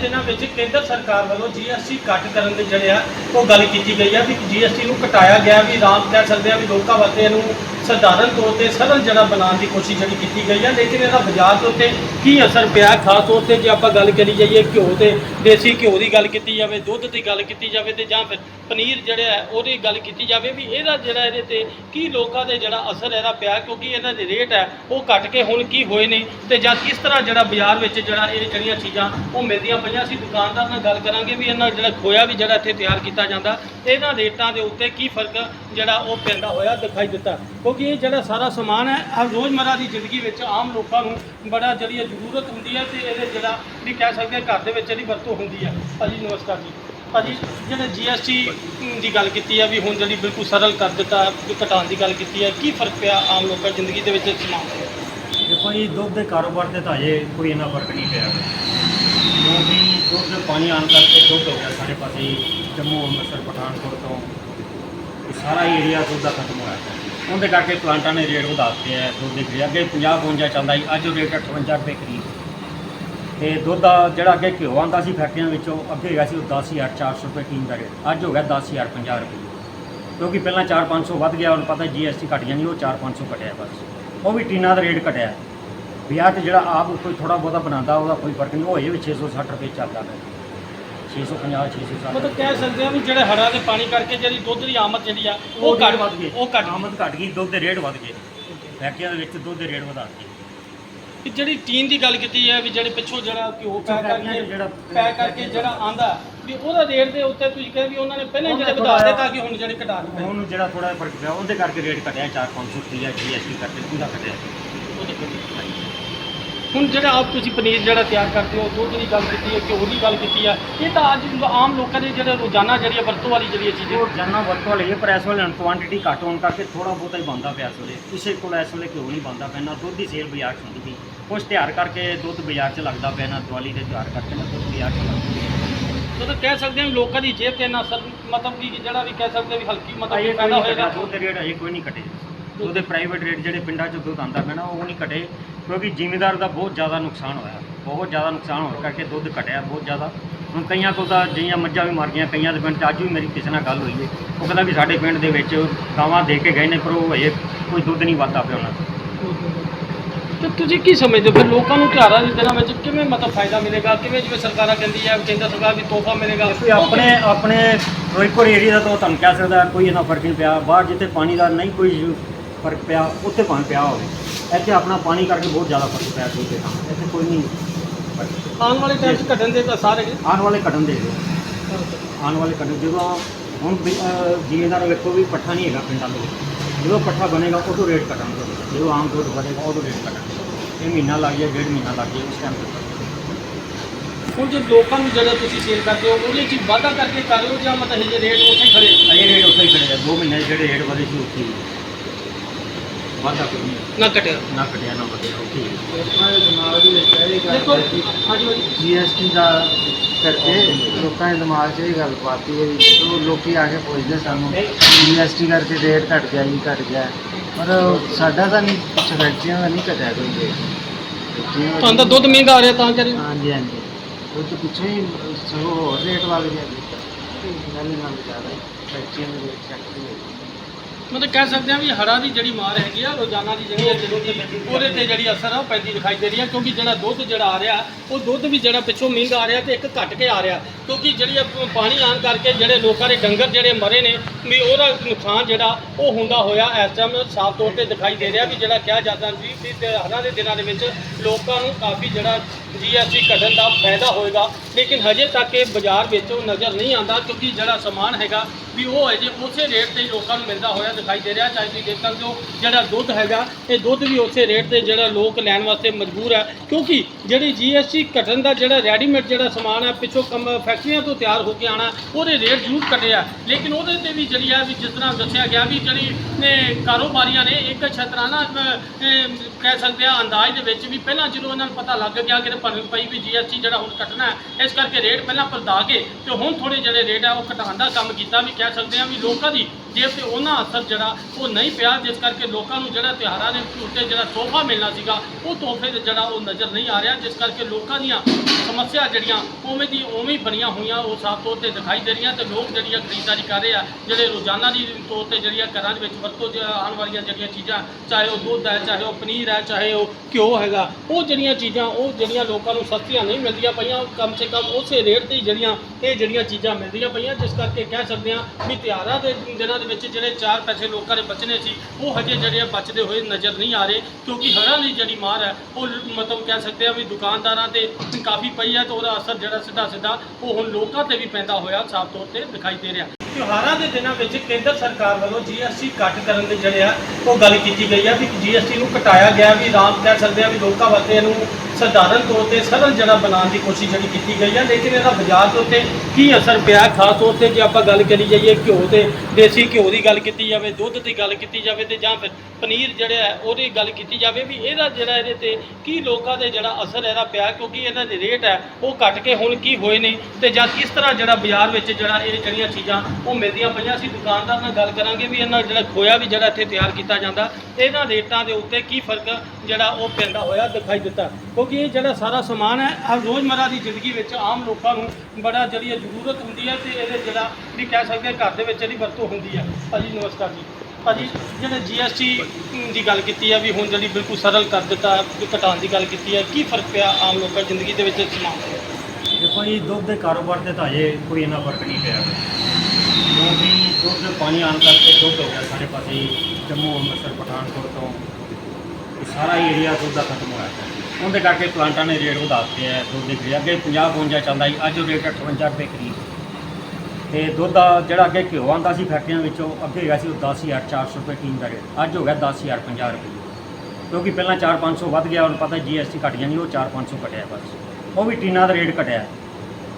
ਦਿਨਾਂ ਵਿੱਚ ਕੇਂਦਰ ਸਰਕਾਰ ਵੱਲੋਂ ਜੀਐਸਟੀ ਘੱਟ ਕਰਨ ਦੇ ਜਿਹੜੇ ਆ, ਉਹ ਗੱਲ ਕੀਤੀ ਗਈ ਆ ਵੀ ਜੀਐਸਟੀ ਨੂੰ ਘਟਾਇਆ ਗਿਆ, ਵੀ ਰਾਮ ਕਹਿ ਸਕਦੇ ਆ ਵੀ ਲੋਕਾਂ ਵਾਸਤੇ ਇਹਨੂੰ ਸਧਾਰਨ ਤੌਰ ਤੇ ਸਰਲ ਜਿਹੜਾ ਬਣਾਉਣ ਦੀ ਕੋਸ਼ਿਸ਼ ਜਿਹੜੀ ਕੀਤੀ ਗਈ ਹੈ, ਲੇਕਿਨ ਇਹਦਾ ਬਾਜ਼ਾਰ ਦੇ ਉੱਤੇ ਕੀ ਅਸਰ ਪਿਆ ਖਾਸ ਤੌਰ ਤੇ ਜੇ ਆਪਾਂ ਗੱਲ ਕਰੀ ਜਾਈਏ ਘਿਓ ਤੇ, ਦੇਸੀ ਘਿਓ ਦੀ ਗੱਲ ਕੀਤੀ ਜਾਵੇ, ਦੁੱਧ ਦੀ ਗੱਲ ਕੀਤੀ ਜਾਵੇ ਤੇ ਜਾਂ ਫਿਰ ਪਨੀਰ ਜਿਹੜਾ ਹੈ, ਉਹਦੀ ਗੱਲ ਕੀਤੀ ਜਾਵੇ ਵੀ ਇਹਦਾ ਜਿਹੜਾ ਇਹਦੇ ਤੇ ਕੀ ਲੋਕਾਂ ਦੇ ਜਿਹੜਾ ਅਸਰ ਇਹਦਾ ਪਿਆ ਕਿਉਂਕਿ ਇਹਨਾਂ ਦੇ ਰੇਟ ਹੈ, ਉਹ ਘਟ ਕੇ ਹੁਣ ਕੀ ਹੋਏ ਨੇ ਤੇ ਜਾਂ ਕਿਸ ਤਰ੍ਹਾਂ ਜਿਹੜਾ ਬਾਜ਼ਾਰ ਵਿੱਚ ਜਿਹੜਾ ਇਹ ਜਿਹੜੀਆਂ ਚੀਜ਼ਾਂ ਉਹ ਮਿਲਦੀਆਂ ਪਈਆਂ? ਸੀ ਦੁਕਾਨਦਾਰ ਨਾਲ ਗੱਲ ਕਰਾਂਗੇ ਵੀ ਇਹਨਾਂ ਜਿਹੜਾ ਖੋਇਆ ਵੀ ਜਿਹੜਾ ਇੱਥੇ ਤਿਆਰ ਕੀਤਾ ਜਾਂਦਾ, ਇਹਨਾਂ ਰੇਟਾਂ ਦੇ ਉੱਤੇ ਕੀ ਫ਼ਰਕ ਜਿਹੜਾ ਉਹ ਪੈਂਦਾ ਹੋਇਆ ਦਿਖਾਈ ਦਿੱਤਾ। ਕਿਉਂਕਿ ਇਹ ਜਿਹੜਾ ਸਾਰਾ ਸਮਾਨ ਹੈ ਹਰ ਰੋਜ਼ਮਰਰਾ ਦੀ ਜ਼ਿੰਦਗੀ ਵਿੱਚ ਆਮ ਲੋਕਾਂ ਨੂੰ ਬੜਾ ਜਿਹੜੀ ਹੈ ਜ਼ਰੂਰਤ ਹੁੰਦੀ ਹੈ ਤੇ ਇਹਦੇ ਜਿਹੜਾ ਵੀ ਕਹਿ ਸਕਦੇ ਹਾਂ ਘਰ ਦੇ ਵਿੱਚ ਇਹਦੀ ਵਰਤੋਂ ਹੁੰਦੀ ਹੈ। ਭਾਜੀ, ਨਮਸਕਾਰ ਜੀ। ਭਾਜੀ, ਜਿਹੜਾ ਜੀਐਸਟੀ ਦੀ ਗੱਲ ਕੀਤੀ ਹੈ, ਵੀ ਹੁਣ ਜਿਹੜੀ ਬਿਲਕੁਲ ਸਰਲ ਕਰ ਦਿੱਤਾ ਵੀ ਘਟਾਉਣ ਦੀ ਗੱਲ ਕੀਤੀ ਹੈ, ਕੀ ਫ਼ਰਕ ਪਿਆ ਆਮ ਲੋਕਾਂ ਦੀ ਜ਼ਿੰਦਗੀ ਦੇ ਵਿੱਚ ਸਮਾਨ ਦਾ ਦੇਖੋ ਜੀ, ਦੁੱਧ ਦੇ ਕਾਰੋਬਾਰ ਤੇ ਤਾਂ ਅਜੇ ਕੋਈ ਇੰਨਾ ਫ਼ਰਕ ਨਹੀਂ ਪਿਆ। ਕਿਉਂਕਿ ਦੁੱਧ ਪਾਣੀ ਆਉਣ ਕਰਕੇ ਦੁੱਧ ਹੋ ਗਿਆ ਸਾਡੇ ਪਾਸੇ ਜੰਮੂ, ਅੰਮ੍ਰਿਤਸਰ, ਪਠਾਨਕੋਟ ਤੋਂ। ਇਹ ਸਾਰਾ ਹੀ ਏਰੀਆ ਦੁੱਧ ਦਾ ਖਤਮ ਹੋਇਆ ਉਹਦੇ ਕਰਕੇ ਪਲਾਂਟਾਂ ਨੇ ਰੇਟ ਵਧਾ ਦਿੱਤੇ ਹੈ ਦੁੱਧ ਦੇ ਕਰੀ ਅੱਗੇ 50 52 ਚੱਲਦਾ ਸੀ, ਅੱਜ ਉਹ ਰੇਟ 58 ਰੁਪਏ ਕਰੀਬ। ਤੇ ਦੁੱਧ ਦਾ ਜਿਹੜਾ ਅੱਗੇ ਘਿਓ ਆਉਂਦਾ ਸੀ ਫੈਕਟਰੀਆਂ ਵਿੱਚੋਂ, ਅੱਗੇ ਹੈਗਾ ਸੀ ਉਹ 10400 ਰੁਪਏ ਟੀਨ ਦਾ ਰੇਟ। ਅੱਜ ਹੋ ਗਿਆ 10050 ਰੁਪਏ। ਕਿਉਂਕਿ ਪਹਿਲਾਂ 4-500 ਵੱਧ ਗਿਆ, ਹੁਣ ਪਤਾ ਜੀਐਸਟੀ ਘਟ ਜਾਣੀ, ਉਹ 4-500 ਘਟਿਆ ਬਸ। ਉਹ ਵੀ ਟੀਨਾਂ ਦਾ ਰੇਟ ਘਟਿਆ। ਵਿਆਹ ਤੇ ਜਿਹੜਾ ਆਪ ਕੋਈ ਥੋੜਾ ਬਹੁਤਾ ਬਣਾਉਂਦਾ, ਉਹਦਾ ਕੋਈ ਫ਼ਰਕ ਨਹੀਂ, ਉਹ ਇਹ ਵੀ 660 ਰੁਪਏ ਚੱਲਦਾ ਪਿਆ। 650 660 ਮਤਲਬ ਕਹਿ ਸਕਦੇ ਹਾਂ ਵੀ ਜਿਹੜੇ ਹੜ੍ਹਾਂ ਦੇ ਪਾਣੀ ਕਰਕੇ ਜਿਹੜੀ ਦੁੱਧ ਦੀ ਆਮਦ ਜਿਹੜੀ ਆ ਉਹ ਘੱਟ ਵੱਧ ਗਏ ਉਹ ਘੱਟ ਆਮਦ ਘਟ ਗਈ ਦੁੱਧ ਦੇ ਰੇਟ ਵੱਧ ਗਏ। ਫੈਕਟਰੀਆਂ ਦੇ ਵਿੱਚ ਦੁੱਧ ਦੇ ਰੇਟ ਵਧਾ ਦਿੱਤੇ। ਕਿ ਜਿਹੜੀ ਟੀਨ ਦੀ ਗੱਲ ਕੀਤੀ ਹੈ ਵੀ ਜਿਹੜੇ ਪਿੱਛੋਂ ਜਿਹੜਾ ਘਿਓ ਪੈ ਫੈਕਟਰੀਆਂ ਕਰਕੇ ਜਿਹੜਾ ਪੈ ਕਰਕੇ ਜਿਹੜਾ ਆਂਦਾ ਵੀ ਉਹਦਾ ਰੇਟ ਦੇ ਉੱਤੇ ਤੁਸੀਂ ਕਹਿੰਦੇ ਵੀ ਉਹਨਾਂ ਨੇ ਪਹਿਲਾਂ ਜਿਹੜੇ ਵਧਾ ਦਿੱਤਾ ਕਿ ਹੁਣ ਜਿਹੜੇ ਘਟਾ ਦਿੱਤੇ। ਹੁਣ ਜਿਹੜਾ ਥੋੜਾ ਫ਼ਰਕ ਪਿਆ ਉਹਦੇ ਕਰਕੇ ਰੇਟ ਘਟਿਆ 4-500 ਰੁਪਈਆ ਜੀਐਸਟੀ ਕਰਕੇ ਪੂਰਾ ਘਟਿਆ। ਹੁਣ ਜਿਹੜਾ ਆਪ ਤੁਸੀਂ ਪਨੀਰ ਜਿਹੜਾ ਤਿਆਰ ਕਰਦੇ ਹੋ ਦੁੱਧ ਦੀ ਗੱਲ ਕੀਤੀ ਹੈ ਘਿਓ ਦੀ ਗੱਲ ਕੀਤੀ ਹੈ ਇਹ ਤਾਂ ਅੱਜ ਆਮ ਲੋਕਾਂ ਦੇ ਜਿਹੜੇ ਰੋਜ਼ਾਨਾ ਜਿਹੜੀ ਵਰਤੋਂ ਵਾਲੀ ਜਿਹੜੀ ਚੀਜ਼ ਹੈ। ਉਹ ਜਾਨਾ ਵਰਤੋਂ ਵਾਲੀ ਹੈ ਪਰ ਇਸ ਵੇਲੇ ਕੁਆਂਟੀਟੀ ਘੱਟ ਹੋਣ ਕਰਕੇ ਥੋੜਾ ਬਹੁਤਾ ਹੀ ਬੰਦਾ ਪਿਆ ਇਸ ਵੇਲੇ। ਕਿਸੇ ਕੋਲ ਇਸ ਵੇਲੇ ਘਿਓ ਨਹੀਂ ਬੰਦਾ ਪੈਣਾ ਦੁੱਧ ਦੀ ਸੇਲ ਬਾਜ਼ਾਰ 'ਚ ਹੁੰਦੀ ਪਈ। ਕੁਛ ਤਿਉਹਾਰ ਕਰਕੇ ਦੁੱਧ ਬਾਜ਼ਾਰ 'ਚ ਲੱਗਦਾ ਨਾ ਦੀਵਾਲੀ ਦੇ ਤਿਉਹਾਰ ਕਰਕੇ ਨਾ ਦੁੱਧ ਬਾਜ਼ਾਰ 'ਚ ਲੱਗਦਾ ਤਾਂ ਕਹਿ ਸਕਦੇ ਹਾਂ ਲੋਕਾਂ ਦੀ ਜੇਬ ਤੇ ਨਾ ਮਤਲਬ ਕਿ ਜਿਹੜਾ ਵੀ ਕਹਿ ਸਕਦੇ ਵੀ ਹਲਕੀ ਮਤਲਬ ਨਹੀਂ ਹੋਏਗਾ। ਦੁੱਧ ਦੇ ਰੇਟ ਅਜੇ ਕੋਈ ਨਹੀਂ ਘਟੇ ਉਹਦੇ ਪ੍ਰਾਈਵੇਟ ਰੇਟ ਜਿਹੜੇ ਪਿੰਡਾਂ 'ਚ ਦੁੱਧ ਆਉਂਦਾ ਪੈਣਾ ਉਹ ਨਹੀਂ ਘਟੇ ਕਿਉਂਕਿ ਜ਼ਿਮੀਦਾਰ ਦਾ ਬਹੁਤ ਜ਼ਿਆਦਾ ਨੁਕਸਾਨ ਹੋਇਆ। ਬਹੁਤ ਜ਼ਿਆਦਾ ਨੁਕਸਾਨ ਹੋਣ ਕਰਕੇ ਦੁੱਧ ਘਟਿਆ ਬਹੁਤ ਜ਼ਿਆਦਾ। ਹੁਣ ਕਈਆਂ ਕੋਲ ਤਾਂ ਜਿਹੀਆਂ ਮੱਝਾਂ ਵੀ ਮਰ ਗਈਆਂ ਕਈਆਂ ਦੇ ਪਿੰਡ 'ਚ ਅੱਜ ਵੀ ਮੇਰੀ ਕਿਸੇ ਨਾਲ ਗੱਲ ਹੋਈ ਹੈ ਉਹ ਕਹਿੰਦਾ ਵੀ ਸਾਡੇ ਪਿੰਡ ਦੇ ਵਿੱਚ ਗਾਵਾਂ ਦੇ ਕੇ ਗਏ ਨੇ ਪਰ ਉਹ ਹਜੇ ਕੋਈ ਦੁੱਧ ਨਹੀਂ ਵਾਧਾ ਪਿਆ ਉਹਨਾਂ ਦਾ ਤੇ ਤੁਸੀਂ ਕੀ ਸਮਝਦੇ ਹੋ? ਫਿਰ ਲੋਕਾਂ ਨੂੰ ਤਿਉਹਾਰਾਂ ਦੇ ਦਿਨਾਂ ਵਿੱਚ ਕਿਵੇਂ ਮਤਲਬ ਫਾਇਦਾ ਮਿਲੇਗਾ? ਕਿਵੇਂ ਜਿਵੇਂ ਸਰਕਾਰਾਂ ਕਹਿੰਦੀ ਹੈ ਕੇਂਦਰ ਸਰਕਾਰ ਵੀ ਤੋਹਫਾ ਮਿਲੇਗਾ? ਕੋਈ ਆਪਣੇ ਆਪਣੇ ਫਿਰੋਜ਼ਪੁਰ ਏਰੀਆ ਦਾ ਤਾਂ ਤੁਹਾਨੂੰ ਕਹਿ ਸਕਦਾ ਕੋਈ ਇਹਨਾਂ ਫ਼ਰਕ ਨਹੀਂ ਪਿਆ। ਬਾਹਰ ਜਿੱਥੇ ਪਾਣੀ ਦਾ ਨਹੀਂ ਕੋਈ ਫ਼ਰਕ ਪਿਆ ਉੱਥੇ ਭਾਵੇਂ ਪਿਆ ਹੋਵੇ। ਇੱਥੇ ਆਪਣਾ ਪਾਣੀ ਕਰਕੇ ਬਹੁਤ ਜ਼ਿਆਦਾ ਫ਼ਰਕ ਪਿਆ ਦੁੱਧ ਦੇ ਇੱਥੇ ਕੋਈ ਨਹੀਂ। ਫ਼ਰਕ। ਆਉਣ ਵਾਲੇ ਟਾਈਮ 'ਚ ਘਟਣ ਦੇ ਤਾਂ ਸਾਰੇ ਆਉਣ ਵਾਲੇ ਕਟਨ ਦੇ। ਦਿਓ ਆਉਣ ਵਾਲੇ ਕਟਨ ਜਦੋਂ ਹੁਣ ਜ਼ਿਮੀਦਾਰ ਵੇਖੋ ਵੀ ਪੱਠਾ ਨਹੀਂ ਹੈਗਾ ਪਿੰਡਾਂ ਦੇ ਵਿੱਚ। ਜਦੋਂ ਪੱਠਾ ਬਣੇਗਾ ਉਦੋਂ ਰੇਟ ਘਟਣਗੇ ਜਦੋਂ ਆਮ ਦੁੱਧ ਵਧੇਗਾ ਉਦੋਂ ਰੇਟ ਘਟਣਗੇ ਇਹ ਮਹੀਨਾ ਲੱਗ ਜਾਏ ਡੇਢ ਮਹੀਨਾ ਲੱਗ ਜਾਏ ਉਸ ਟਾਈਮ ਤੇ। ਹੁਣ ਜੇ ਲੋਕਾਂ ਨੂੰ ਜਿਹੜਾ ਤੁਸੀਂ ਸੇਲ ਕਰਦੇ ਹੋ ਉਹਦੇ 'ਚ ਵਾਧਾ ਕਰਕੇ ਕਰ ਰਹੇ ਹੋ ਜਾਂ ਮਤਲਬ ਇਹ ਰੇਟ ਉੱਥੇ ਹੀ ਖੜੇ ਅਜੇ ਰੇਟ ਉੱਥੇ ਹੀ ਖੜੇ ਦੋ ਮਹੀਨੇ 'ਚ ਜਿਹੜੇ ਰੇਟ ਵਧੇ ਸੀ ਉੱਥੇ ਹੀ। ਵਾਧਾ ਕੋਈ ਨਹੀਂ। ਨਾ ਘਟਿਆ। ਨਾ ਘਟਿਆ ਨਾ ਵਧਿਆ ਉੱਥੇ ਹੀ। ਲੋਕਾਂ ਦੇ ਦਿਮਾਗ ਦੇ ਵਿੱਚ ਇਹ ਗੱਲ ਦੇਖੋ ਪਾਤੀ ਹਾਂਜੀ ਹਾਂਜੀ ਜੀਐਸਟੀ ਦਾ ਕਰਕੇ ਲੋਕਾਂ ਦੇ ਦਿਮਾਗ 'ਚ ਇਹ ਗੱਲ ਪਾਤੀ ਹੈ ਵੀ ਉਹ ਲੋਕੀ ਆ ਕੇ ਪੁੱਛਦੇ ਸਾਨੂੰ ਜੀਐਸਟੀ ਕਰਕੇ ਰੇਟ ਘਟ ਗਿਆ ਜੀ ਘਟ ਗਿਆ। ਪਰ ਸਾਡਾ ਤਾਂ ਨਹੀਂ ਫੈਕਟਰੀਆਂ ਦਾ ਨਹੀਂ ਘਟਿਆ ਕੋਈ ਰੇਟ ਫੈਕਟਰੀਆਂ ਦਾ- ਤੁਹਾਨੂੰ ਤਾਂ ਦੁੱਧ ਮਹਿੰਗਾ ਆ ਰਿਹਾ ਤਾਂ ਕਰੀ। ਹਾਂਜੀ ਹਾਂਜੀ। ਉਹ ਤਾਂ ਪਿੱਛੇ ਹੀ ਸਗੋਂ ਹੋਰ ਰੇਟ ਵੱਧ ਗਿਆ ਜੀ। ਨਾਲੇ ਨਾਲ ਜ਼ਿਆਦਾ ਹੀ ਫੈਕਟਰੀਆਂ ਦੇ ਰੇਟ ਚੱਕ ਕੇ ਮਤਲਬ ਕਹਿ ਸਕਦੇ ਆ ਵੀ ਹੜ੍ਹਾਂ ਦੀ ਜਿਹੜੀ ਮਾਰ ਹੈਗੀ ਆ, ਰੋਜ਼ਾਨਾ ਦੀ ਜਿਹੜੀ ਆ ਜਦੋਂ ਉਹਦੇ ਤੇ ਜਿਹੜੀ ਅਸਰ ਆ ਉਹ ਪੈਂਦੀ ਦਿਖਾਈ ਦੇ ਰਹੀ ਆ, ਕਿਉਂਕਿ ਜਿਹੜਾ ਦੁੱਧ ਜਿਹੜਾ ਆ ਰਿਹਾ, ਉਹ ਦੁੱਧ ਵੀ ਜਿਹੜਾ ਪਿੱਛੋਂ ਮਹਿੰਗਾ ਆ ਰਿਹਾ ਤੇ ਇੱਕ ਘਟ ਕੇ ਆ ਰਿਹਾ, ਕਿਉਂਕਿ ਜਿਹੜੀ ਆ ਪਾਣੀ ਆਉਣ ਕਰਕੇ ਜਿਹੜੇ ਲੋਕਾਂ ਦੇ ਡੰਗਰ ਜਿਹੜੇ ਮਰੇ ਨੇ, ਵੀ ਉਹਦਾ ਨੁਕਸਾਨ ਜਿਹੜਾ, ਉਹ ਹੁੰਦਾ ਹੋਇਆ ਇਸ ਟਾਈਮ ਸਾਫ਼ ਤੌਰ ਤੇ ਦਿਖਾਈ ਦੇ ਰਿਹਾ ਵੀ ਜਿਹੜਾ ਕਿਹਾ ਜਾਂਦਾ ਸੀ ਵੀ ਤੇ ਹੜ੍ਹਾਂ ਦੇ ਦਿਨਾਂ ਦੇ ਵਿੱਚ ਲੋਕਾਂ ਨੂੰ ਕਾਫੀ ਜਿਹੜਾ ਜੀਐਸਟੀ ਘਟਣ ਦਾ ਫਾਇਦਾ ਹੋਏਗਾ। ਲੇਕਿਨ ਹਜੇ ਤੱਕ ਇਹ ਬਾਜ਼ਾਰ ਵਿੱਚ ਉਹ ਨਜ਼ਰ ਨਹੀਂ ਆਉਂਦਾ, ਕਿਉਂਕਿ ਜਿਹੜਾ ਸਮਾਨ ਹੈਗਾ ਵੀ ਉਹ ਅਜੇ ਉਸੇ ਰੇਟ ਤੇ ਹੀ ਲੋਕਾਂ ਨੂੰ ਮਿਲਦਾ ਹੋਇਆ ਦਿਖਾਈ ਦੇ ਰਿਹਾ। ਚਾਹੇ ਤੁਸੀਂ ਦੇਖ ਸਕਦੇ ਹੋ, ਜਿਹੜਾ ਦੁੱਧ ਹੈਗਾ, ਇਹ ਦੁੱਧ ਵੀ ਉਸੇ ਰੇਟ ਤੇ ਜਿਹੜਾ ਲੋਕ ਲੈਣ ਵਾਸਤੇ ਮਜਬੂਰ ਹੈ। ਕਿਉਂਕਿ ਜਿਹੜੀ ਜੀਐਸਟੀ ਘਟਣ ਦਾ ਜਿਹੜਾ ਰੈਡੀਮੇਡ ਜਿਹੜਾ ਸਮਾਨ ਹੈ, ਪਿੱਛੋਂ ਕੰਮ ਫੈਕਟਰੀਆਂ ਤੋਂ ਤਿਆਰ ਹੋ ਕੇ ਆਣਾ ਉਹਦੇ ਰੇਟ ਜ਼ਰੂਰ ਘਟਿਆ ਲੇਕਿਨ ਉਹਦੇ ਤੇ ਵੀ ਜਿਹੜੀ ਹੈ, ਵੀ ਜਿਸ ਤਰ੍ਹਾਂ ਦੱਸਿਆ ਗਿਆ ਵੀ ਜਿਹੜੀ ਕਾਰੋਬਾਰੀਆਂ ਨੇ, ਇੱਕ ਛਤਰਾਨਾ ਕਹਿ ਸਕਦੇ ਆ ਅੰਦਾਜ਼ ਦੇ ਵਿੱਚ ਵੀ ਪਹਿਲਾਂ ਜਦੋਂ ਇਹਨਾਂ ਨੂੰ ਪਤਾ ਲੱਗ ਗਿਆ ਕਿ ਭਰਨ ਪਈ ਵੀ ਜੀਐਸਟੀ ਜਿਹੜਾ ਹੁਣ ਕੱਟਣਾ ਹੈ, ਇਸ ਕਰਕੇ ਰੇਟ ਪਹਿਲਾਂ ਵਧਾ ਕੇ ਤੇ ਹੁਣ ਥੋੜੇ ਜਿਹੜੇ ਰੇਟ ਆ ਉਹ ਘਟਾਉਣ ਦਾ ਕੰਮ ਕੀਤਾ ਵੀ ਕਹਿ ਸਕਦੇ ਆ ਵੀ ਲੋਕਾਂ ਦੀ ਜੇਬ ਤੇ ਉਹਨਾਂ ਅਸਰ ਜਿਹੜਾ ਉਹ ਨਹੀਂ ਪਿਆ, ਜਿਸ ਕਰਕੇ ਲੋਕਾਂ ਨੂੰ ਜਿਹੜਾ ਤਿਉਹਾਰਾਂ ਦੇ ਉੱਤੇ ਜਿਹੜਾ ਤੋਹਫਾ ਮਿਲਣਾ ਸੀਗਾ, ਉਹ ਤੋਹਫੇ ਤੇ ਜਿਹੜਾ ਉਹ ਨਜ਼ਰ ਨਹੀਂ ਆ ਰਿਹਾ, ਜਿਸ ਕਰਕੇ ਲੋਕਾਂ ਦੀਆਂ ਸਮੱਸਿਆ ਜਿਹੜੀਆਂ ਉਵੇਂ ਦੀ ਉਵੇਂ ਬਣੀਆਂ ਹੋਈਆਂ, ਉਹ ਸਾਫ਼ ਤੌਰ ਤੇ ਦਿਖਾਈ ਦੇ ਰਹੀਆਂ ਤੇ ਲੋਕ ਜਿਹੜੀਆਂ ਖਰੀਦਦਾਰੀ ਕਰ ਰਹੇ ਆ, ਜਿਹੜੇ ਰੋਜ਼ਾਨਾ ਦੀ ਤੌਰ ਤੇ ਜਿਹੜੀਆਂ ਘਰਾਂ ਦੇ ਵਿੱਚ ਵਰਤੋਂ ਆਉਣ ਵਾਲੀਆਂ ਜਿਹੜੀਆਂ ਚੀਜ਼ਾਂ, ਚਾਹੇ ਉਹ ਦੁੱਧ ਹੈ, ਚਾਹੇ ਉਹ ਪਨੀਰ ਹੈ, ਚਾਹੇ ਉਹ ਘਿਓ ਹੈਗਾ, ਉਹ ਜਿਹੜੀਆਂ ਚੀਜ਼ਾਂ, ਉਹ ਜਿਹੜੀਆਂ ਲੋਕਾਂ ਨੂੰ ਸਸਤੀਆਂ ਨਹੀਂ ਮਿਲਦੀਆਂ ਪਈਆਂ ਕਮ ਸੇ ਕਮ ਉਸੇ ਰੇਟ ਤੇ ਹੀ ਜਿਹੜੀਆਂ, ਇਹ ਜਿਹੜੀਆਂ ਚੀਜ਼ਾਂ ਮਿਲਦੀਆਂ ਪਈਆਂ, ਜਿਸ ਕਰਕੇ ਕਹਿ ਸਕਦੇ ਹਾਂ ਵੀ ਤਿਉਹਾਰਾਂ ਦੇ ਦਿਨਾਂ ਦੇ ਵਿੱਚ ਜਿਹੜੇ ਚਾਰ ਪੈਸੇ ਲੋਕਾਂ ਦੇ ਬਚਨੇ ਸੀ, ਉਹ ਹਜੇ ਜਿਹੜੇ ਆ ਬਚਦੇ ਹੋਏ ਨਜ਼ਰ ਨਹੀਂ ਆ ਰਹੇ, ਕਿਉਂਕਿ ਹੜ੍ਹਾਂ ਦੀ ਜਿਹੜੀ ਮਾਰ ਹੈ, ਉਹ ਮਤਲਬ ਕਹਿ ਸਕਦੇ ਆ ਵੀ ਦੁਕਾਨਦਾਰਾਂ ਤੇ ਕਾਫੀ ਪਈ ਹੈ ਤੇ ਉਹਦਾ ਅਸਰ ਜਿਹੜਾ ਸਿੱਧਾ ਸਿੱਧਾ ਉਹ ਹੁਣ ਲੋਕਾਂ ਤੇ ਵੀ ਪੈਂਦਾ ਹੋਇਆ, ਸਾਫ਼ ਤੌਰ ਤੇ ਦਿਖਾਈ ਦੇ ਰਿਹਾ। ਤਿਉਹਾਰਾਂ ਦੇ ਦਿਨਾਂ ਵਿੱਚ ਕੇਂਦਰ ਸਰਕਾਰ ਵੱਲੋਂ ਜੀਐਸਟੀ ਘੱਟ ਕਰਨ ਦੇ ਜਿਹੜੇ ਆ, ਉਹ ਗੱਲ ਕੀਤੀ ਗਈ ਆ ਵੀ ਜੀਐਸਟੀ ਨੂੰ ਘਟਾਇਆ ਗਿਆ, ਵੀ ਆਰਾਮ ਕਹਿ ਸਕਦੇ ਆ ਵੀ ਲੋਕਾਂ ਵਾਸਤੇ ਇਹਨੂੰ ਸਧਾਰਨ ਤੌਰ ਤੇ ਸਰਲ ਜਿਹੜਾ ਬਣਾਉਣ ਦੀ ਕੋਸ਼ਿਸ਼ ਜਿਹੜੀ ਕੀਤੀ ਗਈ ਆ ਲੇਕਿਨ ਇਹਦਾ ਬਾਜ਼ਾਰ ਦੇ ਉੱਤੇ ਕੀ ਅਸਰ ਪਿਆ, ਖਾਸ ਤੌਰ ਤੇ ਜੇ ਆਪਾਂ ਗੱਲ ਕਰੀ ਜਾਈਏ ਘਿਓ ਤੇ ਦੇਸੀ ਘਿਓ ਦੀ ਗੱਲ ਕੀਤੀ ਜਾਵੇ, ਦੁੱਧ ਦੀ ਗੱਲ ਕੀਤੀ ਜਾਵੇ ਤੇ ਜਾਂ ਫਿਰ ਪਨੀਰ ਜਿਹੜਾ ਹੈ, ਉਹਦੀ ਗੱਲ ਕੀਤੀ ਜਾਵੇ ਵੀ ਇਹਦਾ ਜਿਹੜਾ ਇਹਦੇ ਤੇ ਕੀ ਲੋਕਾਂ ਦੇ ਜਿਹੜਾ ਅਸਰ ਇਹਦਾ ਪਿਆ, ਕਿਉਂਕਿ ਇਹਦਾ ਦੇ ਰੇਟ ਹੈ, ਉਹ ਘਟ ਕੇ ਹੁਣ ਕੀ ਹੋਏ ਨੇ ਤੇ ਜਾਂ ਕਿਸ ਤਰ੍ਹਾਂ ਜਿਹੜਾ ਬਾਜ਼ਾਰ ਵਿੱਚ ਜਿਹੜਾ ਇਹ ਜਿਹੜੀਆਂ ਚੀਜ਼ਾਂ ਉਹ ਮਿਲਦੀਆਂ ਪਈਆਂ ਸੀ ਦੁਕਾਨਦਾਰ ਨਾਲ ਗੱਲ ਕਰਾਂਗੇ ਵੀ ਇਹਨਾਂ ਜਿਹੜਾ ਖੋਇਆ ਵੀ ਜਿਹੜਾ ਇੱਥੇ ਤਿਆਰ ਕੀਤਾ ਜਾਂਦਾ, ਇਹਨਾਂ ਰੇਟਾਂ ਦੇ ਉੱਤੇ ਕੀ ਫ਼ਰਕ ਜਿਹੜਾ ਉਹ ਪੈਂਦਾ ਹੋਇਆ ਦਿਖਾਈ ਦਿੱਤਾ। ਕਿਉਂਕਿ ਇਹ ਜਿਹੜਾ ਸਾਰਾ ਸਮਾਨ ਹੈ ਆ ਰੋਜ਼ਮਰਰਾ ਦੀ ਜ਼ਿੰਦਗੀ ਵਿੱਚ ਆਮ ਲੋਕਾਂ ਨੂੰ ਬੜਾ ਜਿਹੜੀ ਇਹ ਜ਼ਰੂਰਤ ਹੁੰਦੀ ਹੈ ਤੇ ਇਹਦੇ ਜਿਹੜਾ ਵੀ ਕਹਿ ਸਕਦੇ ਹਾਂ ਘਰ ਦੇ ਵਿੱਚ ਇਹਦੀ ਵਰਤੋਂ ਹੁੰਦੀ ਹੈ। ਭਾਜੀ, ਨਮਸਕਾਰ ਜੀ। ਭਾਜੀ, ਜਿਹੜੇ ਜੀਐਸਟੀ ਦੀ ਗੱਲ ਕੀਤੀ ਹੈ ਵੀ ਹੁਣ ਜਿਹੜੀ ਬਿਲਕੁਲ ਸਰਲ ਕਰ ਦਿੱਤਾ, ਵੀ ਘਟਾਉਣ ਦੀ ਗੱਲ ਕੀਤੀ ਹੈ ਕੀ ਫ਼ਰਕ ਪਿਆ ਆਮ ਲੋਕਾਂ ਜ਼ਿੰਦਗੀ ਦੇ ਵਿੱਚ ਸਮਾਨ ਦੇਖੋ ਜੀ, ਦੁੱਧ ਦੇ ਕਾਰੋਬਾਰ ਤੇ ਤਾਂ ਅਜੇ ਕੋਈ ਇੰਨਾ ਫ਼ਰਕ ਨਹੀਂ ਪਿਆ। ਕਿਉਂਕਿ ਦੁੱਧ ਪਾਣੀ ਆਉਣ ਕਰਕੇ ਦੁੱਧ ਹੋ ਗਿਆ ਸਾਡੇ ਪਾਸੇ ਜੰਮੂ, ਅੰਮ੍ਰਿਤਸਰ, ਪਠਾਨਕੋਟ ਤੋਂ। ਇਹ ਸਾਰਾ ਹੀ ਏਰੀਆ ਦੁੱਧ ਦਾ ਖਤਮ ਹੋਇਆ ਉਹਦੇ ਕਰਕੇ ਪਲਾਂਟਾਂ ਨੇ ਰੇਟ ਵਧਾ ਦਿੱਤੇ ਹੈ ਦੁੱਧ ਦੇ ਕਰੀ ਅੱਗੇ 50 52 ਚੱਲਦਾ ਸੀ, ਅੱਜ ਉਹ ਰੇਟ 58 ਰੁਪਏ ਕਰੀਬ। ਤੇ ਦੁੱਧ ਦਾ ਜਿਹੜਾ ਅੱਗੇ ਘਿਓ ਆਉਂਦਾ ਸੀ ਫੈਕਟਰੀਆਂ ਵਿੱਚੋਂ, ਅੱਗੇ ਹੈਗਾ ਸੀ ਉਹ 10400 ਰੁਪਏ ਟੀਨ ਦਾ ਰੇਟ। ਅੱਜ ਹੋ ਗਿਆ 10050 ਰੁਪਏ। ਕਿਉਂਕਿ ਪਹਿਲਾਂ 4-500 ਵੱਧ ਗਿਆ, ਹੁਣ ਪਤਾ ਜੀਐਸਟੀ ਘਟ ਜਾਣੀ, ਉਹ 4-500 ਘਟਿਆ ਬਸ। ਉਹ ਵੀ ਟੀਨਾਂ ਦਾ ਰੇਟ ਘਟਿਆ।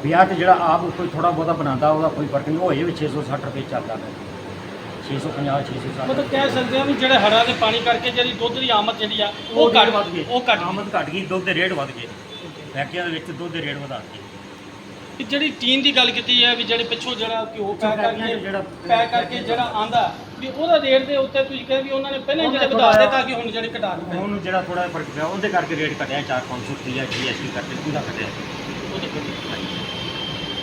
ਵਿਆਹ ਤੇ ਜਿਹੜਾ ਆਪ ਕੋਈ ਥੋੜਾ ਬਹੁਤਾ ਬਣਾਉਂਦਾ, ਉਹਦਾ ਕੋਈ ਫ਼ਰਕ ਨਹੀਂ, ਉਹ ਇਹ ਵੀ 660 ਰੁਪਏ ਚੱਲਦਾ ਪਿਆ। 650 660 ਮਤਲਬ ਕਹਿ ਸਕਦੇ ਹਾਂ ਵੀ ਜਿਹੜੇ ਹੜ੍ਹਾਂ ਦੇ ਪਾਣੀ ਕਰਕੇ ਜਿਹੜੀ ਦੁੱਧ ਦੀ ਆਮਦ ਜਿਹੜੀ ਆ ਉਹ ਘੱਟ ਵੱਧ ਗਏ ਉਹ ਘੱਟ ਆਮਦ ਘਟ ਗਈ ਦੁੱਧ ਦੇ ਰੇਟ ਵੱਧ ਗਏ। ਫੈਕਟਰੀਆਂ ਦੇ ਵਿੱਚ ਦੁੱਧ ਦੇ ਰੇਟ ਵਧਾ ਦਿੱਤੇ। ਕਿ ਜਿਹੜੀ ਟੀਨ ਦੀ ਗੱਲ ਕੀਤੀ ਹੈ ਵੀ ਜਿਹੜੇ ਪਿੱਛੋਂ ਜਿਹੜਾ ਘਿਓ ਪੈ ਫੈਕਟਰੀਆਂ ਕਰਕੇ ਜਿਹੜਾ- ਪੈ ਕਰਕੇ ਜਿਹੜਾ ਆਂਦਾ ਵੀ ਉਹਦਾ ਰੇਟ ਦੇ ਉੱਤੇ ਤੁਸੀਂ ਕਹਿੰਦੇ ਵੀ ਉਹਨਾਂ ਨੇ ਪਹਿਲਾਂ ਉਹਦਾ ਜਿਹੜੇ ਵਧਾ ਦਿੱਤਾ ਕਿ ਹੁਣ ਜਿਹੜੇ ਘਟਾ ਦਿੱਤੇ। ਹੁਣ ਜਿਹੜਾ ਥੋੜਾ ਫ਼ਰਕ ਪਿਆ ਉਹਦੇ ਕਰਕੇ ਰੇਟ ਘਟਿਆ 4-500 ਰੁਪਈਆ ਜੀਐਸਟੀ ਕਰਕੇ ਪੂਰਾ ਘਟਿਆ।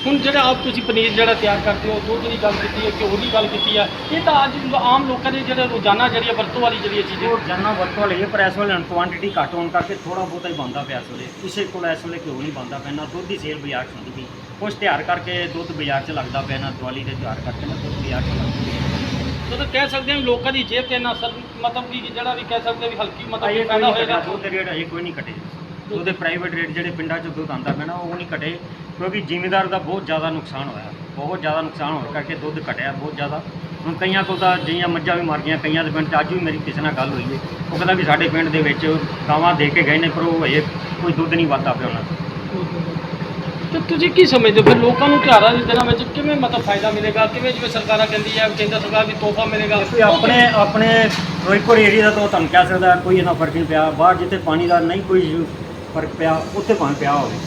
ਹੁਣ ਜਿਹੜਾ ਆਪ ਤੁਸੀਂ ਪਨੀਰ ਜਿਹੜਾ ਤਿਆਰ ਕਰਦੇ ਹੋ ਦੁੱਧ ਦੀ ਗੱਲ ਕੀਤੀ ਹੈ ਘਿਓ ਦੀ ਗੱਲ ਕੀਤੀ ਹੈ ਇਹ ਤਾਂ ਅੱਜ ਆਮ ਲੋਕਾਂ ਦੇ ਜਿਹੜੇ ਰੋਜ਼ਾਨਾ ਜਿਹੜੀ ਵਰਤੋਂ ਵਾਲੀ ਜਿਹੜੀ ਚੀਜ਼ ਹੈ। ਉਹ ਜਾਨਾ ਵਰਤੋਂ ਲਈ ਪਰ ਇਸ ਵੇਲੇ ਕੁਆਂਟੀਟੀ ਘੱਟ ਹੋਣ ਕਰਕੇ ਥੋੜਾ ਬਹੁਤਾ ਹੀ ਬੰਦਾ ਪਿਆ ਇਸ ਵੇਲੇ। ਕਿਸੇ ਕੋਲ ਇਸ ਵੇਲੇ ਘਿਓ ਨਹੀਂ ਬੰਦਾ ਪੈਣਾ ਦੁੱਧ ਦੀ ਸੇਲ ਬਾਜ਼ਾਰ 'ਚ ਹੁੰਦੀ ਪਈ। ਕੁਛ ਤਿਉਹਾਰ ਕਰਕੇ ਦੁੱਧ ਬਾਜ਼ਾਰ 'ਚ ਲੱਗਦਾ ਨਾ ਦੀਵਾਲੀ ਦੇ ਤਿਉਹਾਰ ਕਰਕੇ ਨਾ ਦੁੱਧ ਬਾਜ਼ਾਰ 'ਚ ਲੱਗਦਾ ਜਦੋਂ ਕਹਿ ਸਕਦੇ ਹਾਂ ਲੋਕਾਂ ਦੀ ਜੇਬ ਤੇ ਅਸਰ ਮਤਲਬ ਕਿ ਜਿਹੜਾ ਵੀ ਕਹਿ ਸਕਦੇ ਹਾਂ ਵੀ ਹਲਕੀ ਮਤਲਬ ਨਹੀਂ ਹੋਏਗਾ। ਦੁੱਧ ਦੇ ਰੇਟ ਅਜੇ ਕੋਈ ਨਹੀਂ ਘਟੇ। ਉਹਦੇ ਪ੍ਰਾਈਵੇਟ ਰੇਟ ਜਿਹੜੇ ਪਿੰਡਾਂ 'ਚ ਦੁੱਧ ਆਉਂਦਾ ਪੈਣਾ ਉਹ ਨਹੀਂ ਘਟੇ ਕਿਉਂਕਿ ਜ਼ਿਮੀਦਾਰ ਦਾ ਬਹੁਤ ਜ਼ਿਆਦਾ ਨੁਕਸਾਨ ਹੋਇਆ। ਬਹੁਤ ਜ਼ਿਆਦਾ ਨੁਕਸਾਨ ਹੋਣ ਕਰਕੇ ਦੁੱਧ ਘਟਿਆ ਬਹੁਤ ਜ਼ਿਆਦਾ। ਹੁਣ ਕਈਆਂ ਕੋਲ ਤਾਂ ਜਿਹੀਆਂ ਮੱਝਾਂ ਵੀ ਮਰ ਗਈਆਂ ਕਈਆਂ ਦੇ ਪਿੰਡ 'ਚ ਅੱਜ ਵੀ ਮੇਰੀ ਕਿਸੇ ਨਾਲ ਗੱਲ ਹੋਈ ਹੈ ਉਹ ਕਹਿੰਦਾ ਵੀ ਸਾਡੇ ਪਿੰਡ ਦੇ ਵਿੱਚ ਗਾਵਾਂ ਦੇ ਕੇ ਗਏ ਨੇ ਪਰ ਉਹ ਹਜੇ ਕੋਈ ਦੁੱਧ ਨਹੀਂ ਵਾਧਾ ਪਿਆ ਉਹਨਾਂ ਦਾ ਤੇ ਤੁਸੀਂ ਕੀ ਸਮਝਦੇ ਹੋ? ਫਿਰ ਲੋਕਾਂ ਨੂੰ ਤਿਉਹਾਰਾਂ ਦੇ ਦਿਨਾਂ ਵਿੱਚ ਕਿਵੇਂ ਮਤਲਬ ਫਾਇਦਾ ਮਿਲੇਗਾ? ਕਿਵੇਂ ਜਿਵੇਂ ਸਰਕਾਰਾਂ ਕਹਿੰਦੀ ਹੈ ਕੇਂਦਰ ਸਰਕਾਰ ਵੀ ਤੋਹਫਾ ਮਿਲੇਗਾ? ਕੋਈ ਆਪਣੇ ਆਪਣੇ ਫਿਰੋਜ਼ਪੁਰ ਏਰੀਆ ਦਾ ਤਾਂ ਤੁਹਾਨੂੰ ਕਹਿ ਸਕਦਾ ਕੋਈ ਇਹਨਾਂ ਫ਼ਰਕ ਨਹੀਂ ਪਿਆ। ਬਾਹਰ ਜਿੱਥੇ ਪਾਣੀ ਦਾ ਨਹੀਂ ਕੋਈ ਫ਼ਰਕ ਪਿਆ ਉੱਥੇ ਭਾਵੇਂ ਪਿਆ ਹੋਵੇ।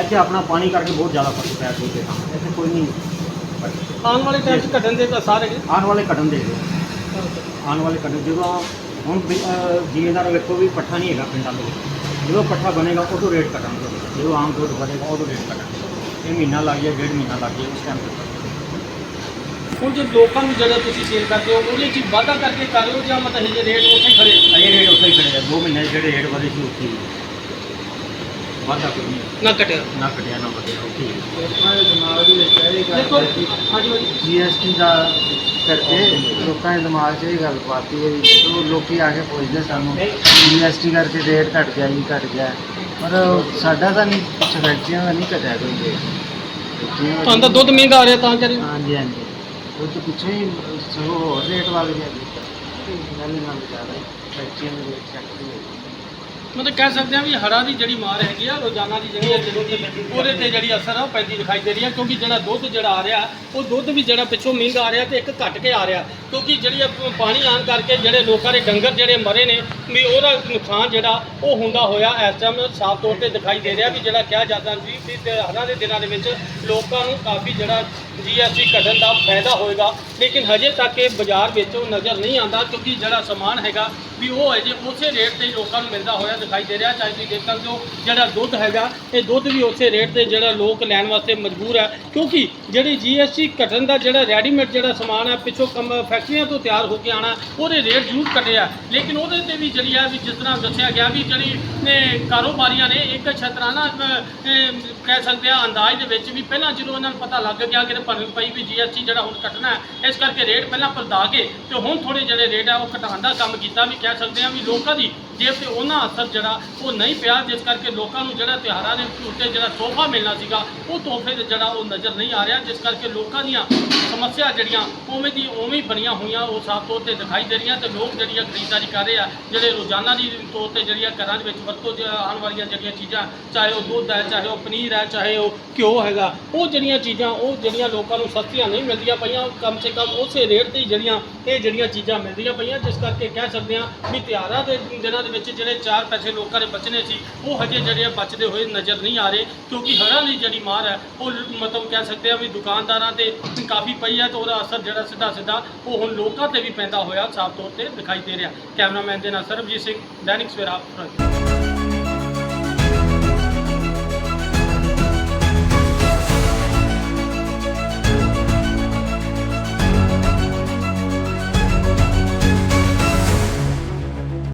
ਇੱਥੇ ਆਪਣਾ ਪਾਣੀ ਕਰਕੇ ਬਹੁਤ ਜ਼ਿਆਦਾ ਫ਼ਰਕ ਪਿਆ ਦੁੱਧ ਦੇ ਇੱਥੇ ਕੋਈ ਨਹੀਂ। ਫ਼ਰਕ। ਆਉਣ ਵਾਲੇ ਟਾਈਮ 'ਚ ਘਟਣ ਦੇ ਤਾਂ ਸਾਰੇ ਆਉਣ ਵਾਲੇ ਕਦਮ ਦੇ। ਦਿਓ ਆਉਣ ਵਾਲੇ ਕਦਮ ਜਦੋਂ ਹੁਣ ਵੀ, ਅਹ, ਜ਼ਿਮੀਂਦਾਰ ਵੇਖੋ ਵੀ ਪੱਠਾ ਨਹੀਂ ਹੈਗਾ ਪਿੰਡਾਂ ਦੇ ਵਿੱਚ। ਜਦੋਂ ਪੱਠਾ ਬਣੇਗਾ ਉਦੋਂ ਰੇਟ ਘਟਣਗੇ। ਜਦੋਂ ਆਮ ਦੁੱਧ ਵਧੇਗਾ ਉਦੋਂ ਰੇਟ ਘਟਣਗੇ। ਇਹ ਮਹੀਨਾ ਲੱਗ ਜਾਏ ਡੇਢ ਮਹੀਨਾ ਲੱਗ ਜਾਏ ਉਸ ਟਾਈਮ ਤੇ। ਹੁਣ ਜੋ ਲੋਕਾਂ ਨੂੰ ਜਿਹੜਾ ਤੁਸੀਂ ਸੇਲ ਕਰਦੇ ਹੋ ਉਹਦੇ 'ਚ ਵਾਧਾ ਕਰਕੇ ਕਰ ਰਹੇ ਹੋ ਜਾਂ ਮਤਲਬ ਇਹ ਰੇਟ ਉੱਥੇ ਹੀ ਖੜੇ ਅਜੇ ਰੇਟ ਉੱਥੇ ਹੀ ਖੜੇ ਆ। 2 ਮਹੀਨੇ 'ਚ ਜਿਹੜੇ ਰੇਟ ਵਧੇ ਸੀ ਉੱਥੇ ਹੀ। ਵਾਧਾ ਕੋਈ ਨਹੀਂ। ਨਾ ਘਟਿਆ। ਨਾ ਘਟਿਆ ਨਾ ਵਧਿਆ ਉੱਥੇ ਹੀ ਲੋਕਾਂ ਦੇ ਦਿਮਾਗ ਦੇ ਵਿੱਚ ਇਹ ਗੱਲ ਦੇਖੋ ਪਾਤੀ ਹਾਂਜੀ ਹਾਂਜੀ ਜੀਐਸਟੀ ਦਾ ਕਰਕੇ ਲੋਕਾਂ ਦੇ ਦਿਮਾਗ 'ਚ ਇਹ ਗੱਲ ਪਾਤੀ ਹੈ ਵੀ ਲੋਕੀ ਆ ਕੇ ਪੁੱਛਦੇ ਸਾਨੂੰ ਜੀਐਸਟੀ ਕਰਕੇ ਰੇਟ ਘਟ ਗਿਆ ਜੀ ਘਟ ਗਿਆ। ਪਰ ਸਾਡਾ ਤਾਂ ਨਹੀਂ ਕੁਛ ਫੈਕਟਰੀਆਂ ਦਾ ਨਹੀਂ ਘਟਿਆ ਕੋਈ ਰੇਟ ਫੈਕਟਰੀਆਂ ਦਾ ਤੁਹਾਨੂੰ ਤਾਂ ਦੁੱਧ ਮਹਿੰਗਾ ਆ ਰਿਹਾ ਤਾਂ ਕਰੀ ਹਾਂਜੀ ਹਾਂਜੀ। ਉਹ ਤਾਂ ਪਿੱਛੇ ਹੀ ਸਗੋਂ ਹੋਰ ਰੇਟ ਵੱਧ ਗਿਆ ਜੀ। ਨਾਲੇ ਨਾਲ ਜ਼ਿਆਦਾ ਹੀ ਫੈਕਟਰੀਆਂ ਦੇ ਰੇਟ ਚੱਕ ਕੇ ਮਤਲਬ ਕਹਿ ਸਕਦੇ ਹਾਂ ਵੀ ਹੜ੍ਹਾਂ ਦੀ ਜਿਹੜੀ ਮਾਰ ਹੈਗੀ ਆ, ਰੋਜ਼ਾਨਾ ਦੀ ਜਿਹੜੀ ਹੈ ਉਹਦੇ ਤੇ ਜਿਹੜੀ ਅਸਰ ਆ, ਉਹ ਪੈਂਦੀ ਦਿਖਾਈ ਦੇ ਰਹੀ ਹੈ ਕਿਉਂਕਿ ਜਿਹੜਾ ਦੁੱਧ ਜਿਹੜਾ ਆ ਰਿਹਾ, ਉਹ ਦੁੱਧ ਵੀ ਜਿਹੜਾ ਪਿੱਛੋਂ ਮਹਿੰਗਾ ਆ ਰਿਹਾ ਤੇ ਇੱਕ ਘਟ ਕੇ ਆ ਰਿਹਾ, ਕਿਉਂਕਿ ਜਿਹੜੀ ਆ ਪਾਣੀ ਆਉਣ ਕਰਕੇ ਜਿਹੜੇ ਲੋਕਾਂ ਦੇ ਡੰਗਰ ਜਿਹੜੇ ਮਰੇ ਨੇ, ਵੀ ਉਹਦਾ ਨੁਕਸਾਨ ਜਿਹੜਾ, ਉਹ ਹੁੰਦਾ ਹੋਇਆ, ਇਸ ਟਾਈਮ ਸਾਫ਼ ਤੌਰ ਤੇ ਦਿਖਾਈ ਦੇ ਰਿਹਾ ਵੀ ਜਿਹੜਾ ਕਿਹਾ ਜਾਂਦਾ ਸੀ, ਵੀ ਤੇ ਹੜ੍ਹਾਂ ਦੇ ਦਿਨਾਂ ਦੇ ਵਿੱਚ ਲੋਕਾਂ ਨੂੰ ਕਾਫੀ ਜਿਹੜਾ ਜੀਐਸਟੀ ਘਟਣ ਦਾ ਫਾਇਦਾ ਹੋਏਗਾ। ਲੇਕਿਨ ਹਜੇ ਤੱਕ ਇਹ ਬਾਜ਼ਾਰ ਵਿੱਚ ਉਹ ਨਜ਼ਰ ਨਹੀਂ ਆਉਂਦਾ, ਕਿਉਂਕਿ ਜਿਹੜਾ ਸਮਾਨ ਹੈਗਾ ਵੀ ਉਹ ਅਜੇ ਉਸੇ ਰੇਟ ਤੇ ਲੋਕਾਂ ਨੂੰ ਮਿਲਦਾ ਹੋਇਆ ਦਿਖਾਈ ਦੇ ਰਿਹਾ। ਚਾਹੇ ਤੁਸੀਂ ਦੇਖ ਸਕਦੇ ਹੋ, ਜਿਹੜਾ ਦੁੱਧ ਹੈਗਾ, ਇਹ ਦੁੱਧ ਵੀ ਉਸੇ ਰੇਟ ਤੇ ਜਿਹੜਾ ਲੋਕ ਲੈਣ ਵਾਸਤੇ ਮਜਬੂਰ ਹੈ। ਕਿਉਂਕਿ ਜਿਹੜੀ ਜੀਐਸਟੀ ਘਟਣ ਦਾ ਜਿਹੜਾ ਰੈਡੀਮੇਡ ਜਿਹੜਾ ਸਮਾਨ ਹੈ, ਪਿੱਛੋਂ ਕੰਮ ਫੈਕਟਰੀਆਂ ਤੋਂ ਤਿਆਰ ਹੋ ਕੇ ਆਣਾ ਉਹਦੇ ਰੇਟ ਜ਼ਰੂਰ ਘਟੇ ਆ। ਲੇਕਿਨ ਉਹਦੇ ਤੇ ਵੀ ਜਿਹੜੀ ਹੈ ਵੀ ਜਿਸ ਤਰ੍ਹਾਂ ਦੱਸਿਆ ਗਿਆ ਵੀ ਜਿਹੜੀ ਕਾਰੋਬਾਰੀਆਂ ਨੇ, ਇੱਕ ਛਤਰਾਨਾ ਕਹਿ ਸਕਦੇ ਆ, ਅੰਦਾਜ਼ ਦੇ ਵਿੱਚ ਵੀ ਪਹਿਲਾਂ ਜਦੋਂ ਇਹਨਾਂ ਨੂੰ ਪਤਾ ਲੱਗ ਗਿਆ ਕਿ ਭਰਨ ਪਈ ਵੀ ਜੀਐਸਟੀ ਜਿਹੜਾ ਹੁਣ ਕੱਟਣਾ ਇਸ ਕਰਕੇ ਰੇਟ ਪਹਿਲਾਂ ਵਧਾ ਕੇ ਤੇ ਹੁਣ ਥੋੜੇ ਜਿਹੜੇ ਰੇਟ ਆ ਉਹ ਘਟਾਉਣ ਦਾ ਕੰਮ ਕੀਤਾ ਵੀ ਕਹਿ ਸਕਦੇ ਆ ਵੀ ਲੋਕਾਂ ਦੀ ਜੇਬ ਤੇ ਉਹਨਾਂ ਅਸਰ ਜਿਹੜਾ ਉਹ ਨਹੀਂ ਪਿਆ, ਜਿਸ ਕਰਕੇ ਲੋਕਾਂ ਨੂੰ ਜਿਹੜਾ ਤਿਉਹਾਰਾਂ ਦੇ ਉੱਤੇ ਜਿਹੜਾ ਤੋਹਫਾ ਮਿਲਣਾ ਸੀਗਾ, ਉਹ ਤੋਹਫੇ ਤੇ ਜਿਹੜਾ ਉਹ ਨਜ਼ਰ ਨਹੀਂ ਆ ਰਿਹਾ, ਜਿਸ ਕਰਕੇ ਲੋਕਾਂ ਦੀਆਂ ਸਮੱਸਿਆ ਜਿਹੜੀਆਂ ਉਵੇਂ ਦੀ ਉਵੇਂ ਬਣੀਆਂ ਹੋਈਆਂ, ਉਹ ਸਾਫ਼ ਤੌਰ ਤੇ ਦਿਖਾਈ ਦੇ ਰਹੀਆਂ ਤੇ ਲੋਕ ਜਿਹੜੀਆਂ ਖਰੀਦਦਾਰੀ ਕਰ ਰਹੇ ਆ, ਜਿਹੜੇ ਰੋਜ਼ਾਨਾ ਦੀ ਤੌਰ ਤੇ ਜਿਹੜੀਆਂ ਘਰਾਂ ਦੇ ਵਿੱਚ ਵਰਤੋਂ ਆਉਣ ਵਾਲੀਆਂ ਜਿਹੜੀਆਂ ਚੀਜ਼ਾਂ, ਚਾਹੇ ਉਹ ਦੁੱਧ ਹੈ, ਚਾਹੇ ਉਹ ਪਨੀਰ ਹੈ, ਚਾਹੇ ਉਹ ਘਿਓ ਹੈਗਾ, ਉਹ ਜਿਹੜੀਆਂ ਚੀਜ਼ਾਂ, ਉਹ ਜਿਹੜੀਆਂ ਲੋਕਾਂ ਨੂੰ ਸਸਤੀਆਂ ਨਹੀਂ ਮਿਲਦੀਆਂ ਪਈਆਂ, ਕਮ ਸੇ ਕਮ ਉਸੇ ਰੇਟ ਤੇ ਹੀ ਜਿਹੜੀਆਂ, ਇਹ ਜਿਹੜੀਆਂ ਚੀਜ਼ਾਂ ਮਿਲਦੀਆਂ ਪਈਆਂ, ਜਿਸ ਕਰਕੇ ਕਹਿ ਸਕਦੇ ਹਾਂ ਵੀ ਤਿਉਹਾਰਾਂ ਦੇ ਦਿਨਾਂ ਦੇ ਵਿੱਚ ਜਿਹੜੇ ਚਾਰ ਪੈਸੇ ਲੋਕਾਂ ਦੇ ਬਚਨੇ ਸੀ, ਉਹ ਹਜੇ ਜਿਹੜੇ ਆ ਬਚਦੇ ਹੋਏ ਨਜ਼ਰ ਨਹੀਂ ਆ ਰਹੇ, ਕਿਉਂਕਿ ਹੜ੍ਹਾਂ ਦੀ ਜਿਹੜੀ ਮਾਰ ਹੈ, ਉਹ ਮਤਲਬ ਕਹਿ ਸਕਦੇ ਆ ਵੀ ਦੁਕਾਨਦਾਰਾਂ ਤੇ ਕਾਫੀ ਪਈ ਹੈ ਤੇ ਉਹਦਾ ਅਸਰ ਜਿਹੜਾ ਸਿੱਧਾ ਸਿੱਧਾ ਉਹ ਹੁਣ ਲੋਕਾਂ ਤੇ ਵੀ ਪੈਂਦਾ ਹੋਇਆ, ਸਾਫ਼ ਤੌਰ ਤੇ ਦਿਖਾਈ ਦੇ ਰਿਹਾ। ਕੈਮਰਾਮੈਨ ਦੇ ਨਾਲ ਸਰਬਜੀਤ ਸਿੰਘ, ਦੈਨਿਕ ਸਵੇਰਾ